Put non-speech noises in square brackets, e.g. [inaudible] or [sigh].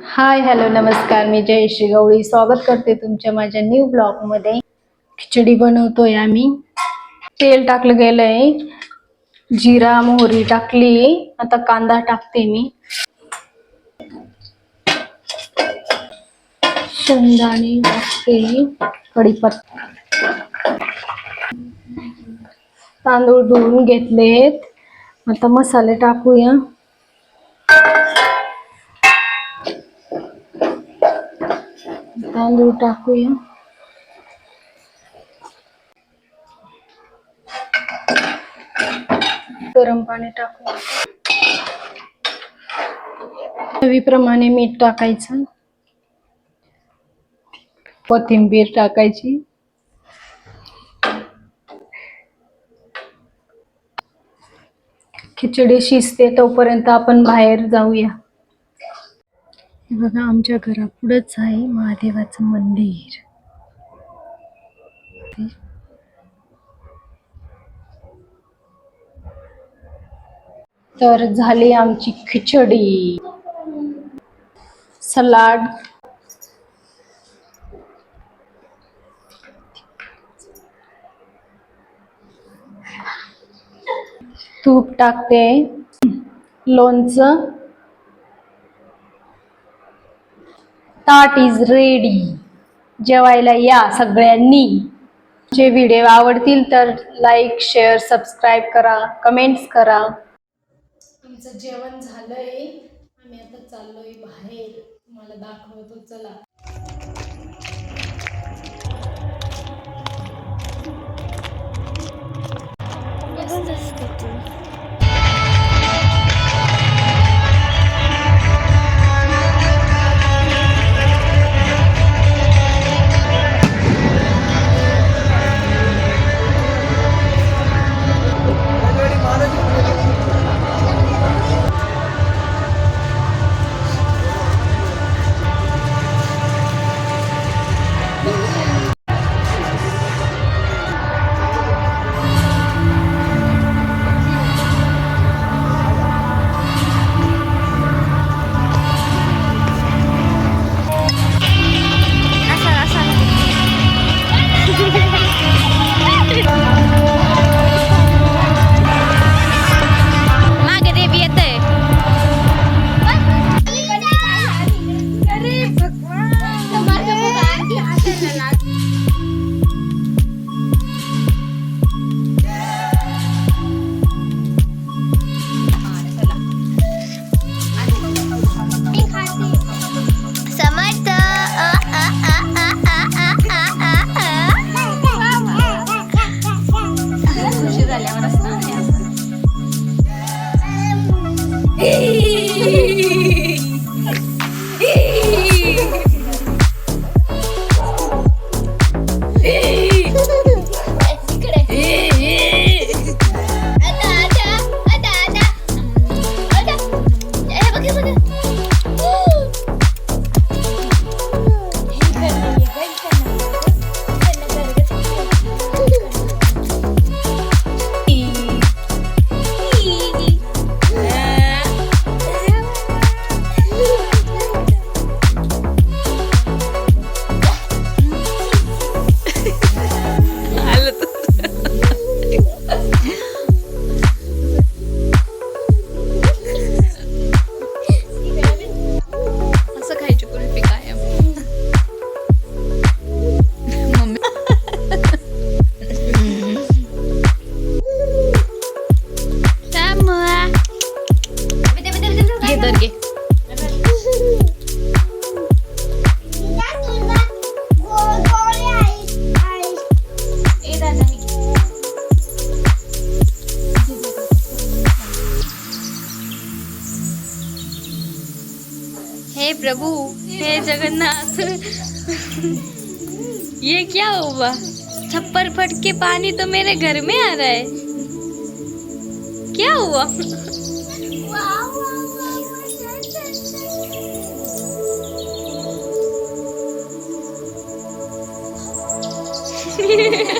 Hi hello नमस्कार. मी जयश्री गवळी. स्वागत करते तुमच्या माझ्या न्यू ब्लॉगमध्ये. खिचडी बनवतोय आम्ही. तेल टाकलं गेलंय. जिरा मोहरी टाकली. आता कांदा टाकते मी. शेंगदाणे टाकते. कढीपत्ता. तांदूळ धुवून घेतलेत. आता मसाले टाकूया. तांदूळ टाकूया. गरम पाणी टाकू चवीप्रमाणे मीठ टाकायचं. कोथिंबीर टाकायची. खिचडी शिजते तोपर्यंत आपण बाहेर जाऊया. बघा आमच्या घरापुढंच आहे महादेवाचं मंदिर. तर झाली आमची खिचडी. सलाड. तूप टाकते. लोणचं. ताट इज रेडी जेवायला या सगळ्यांनी. जे व्हिडिओ आवडतील तर लाईक शेअर सबस्क्राईब करा कमेंट्स करा. तुमचं जेवण झालंय. आम्ही आता चाललोय बाहेर. तुम्हाला दाखवतो चला. see. प्रभु, हे जगन्नाथ। ये क्या हुआ? छप्पर फट के पानी तो मेरे घर में आ रहा है। क्या हुआ? [laughs]